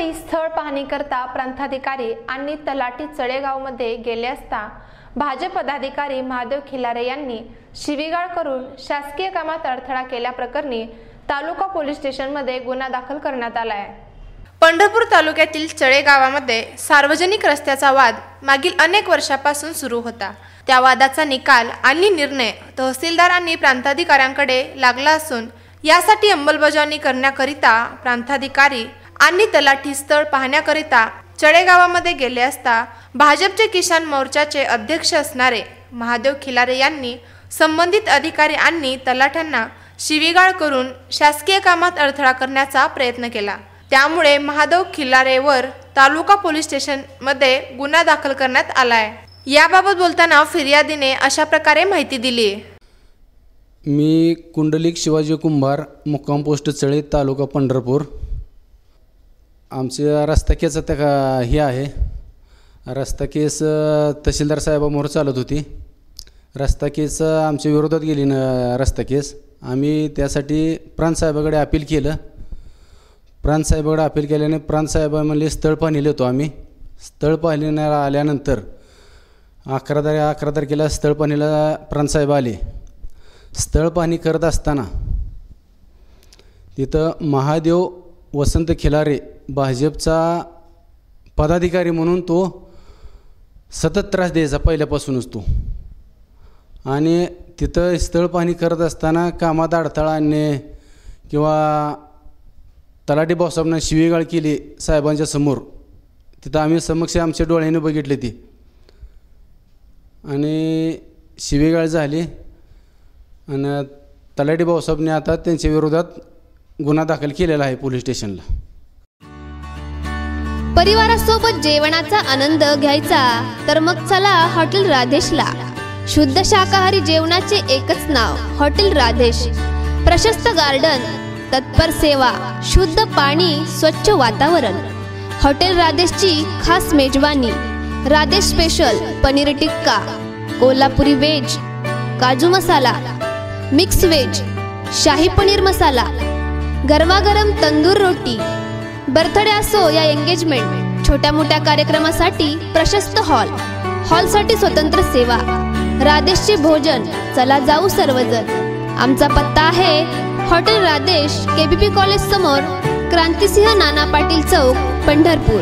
स्थळ पाहणीकरता प्रांताधिकारी आणि तलाठी चळेगावमध्ये गेले असता भाजप पदाधिकारी महादेव खिलारे यांनी शिवीगाळ करून शासकीय कामात अडथळा केल्याप्रकरणी तालुका पोलीस स्टेशनमध्ये गुन्हा दाखल करण्यात आला आहे पंढरपूर तालुक्यातील चळे गावामध्ये सार्वजनिक रस्त्याचा वाद मागील अनेक वर्षापासून सुरू होता. त्या वादाचा निकाल आणि निर्णय तहसीलदार आणि प्रांताधिकाऱ्यांकडे लागला असून यासाठी अंमलबजावणी करण्याकरिता प्रांताधिकारी आणि तलाठी स्थळ पाहण्याकरिता चळेगावामध्ये गेले असता भाजपचे किसान मोर्चाचे अध्यक्ष असणारे महादेव खिलारे यांनी संबंधित अधिकारी आणि तलाठ्यांना शिवीगाळ करून शासकीय कामात अडथळा करण्याचा प्रयत्न केला. त्यामुळे महादेव खिल्लारेवर तालुका पोलीस स्टेशनमध्ये गुन्हा दाखल करण्यात आलाय. याबाबत बोलताना फिर्यादीने अशा प्रकारे माहिती दिली. मी कुंडलिक शिवाजी कुंभार मुक्काम पोस्ट चळे तालुका पंढरपूर. आमच्या रस्ता केस का हे आहे. रस्ता केस तहसीलदार साहेबामोर चालत होती. रस्ता केस आमच्या विरोधात गेली न रस्ता केस. आम्ही त्यासाठी प्रांतसाहेबाकडे अपील केलं. प्रांतसाहेबाकडे अपील केल्याने प्रांतसाहेबा म्हणले स्थळ पाहिलेलं होतो आम्ही. स्थळ पाहणीला आल्यानंतर अकरा तारीख अकरा तारखेला स्थळ पाहणीला प्रांतसाहेब आले. स्थळ पाहणी करत असताना तिथं महादेव वसंत खिलारे भाजपचा पदाधिकारी म्हणून तो सतत त्रास द्यायचा पहिल्यापासूनच तो. आणि तिथं स्थळ पाहणी करत असताना कामात अडथळा आणणे किंवा तलाठी भाऊसाहेबांना शिवीगाळ केली साहेबांच्या समोर तिथं आम्ही समक्ष आमच्या डोळ्याने बघितले ती. आणि शिवीगाळ झाली आणि तलाठी भाऊसाहेबने आता त्यांच्या विरोधात गुन्हा दाखल केलेला आहे पोलीस स्टेशनला. परिवारासोबत जेवणाचा आनंद घ्यायचा तर मग चला हॉटेल राधेशला. शुद्ध शाकाहारी जेवणाचे एकच नाव हॉटेल राधेश. प्रशस्त गार्डन तत्पर सेवा शुद्ध पाणी स्वच्छ वातावरण. हॉटेल राधेशची खास मेजवानी Radhesh special paneer tikka Kolhapuri veg kaju masala mix veg शाही पनीर मसाला गरमागरम तंदूर रोटी बर्थडे असो या एंगेजमेंट छोट्या मोठ्या कार्यक्रमासाठी प्रशस्त हॉल हॉलसाठी स्वतंत्र सेवा. राधेशचे भोजन चला जाऊ सर्वजण. आमचा पत्ता आहे हॉटेल राधेश केबीपी कॉलेज समोर क्रांतिसिंह नाना पाटील चौक पंढरपूर.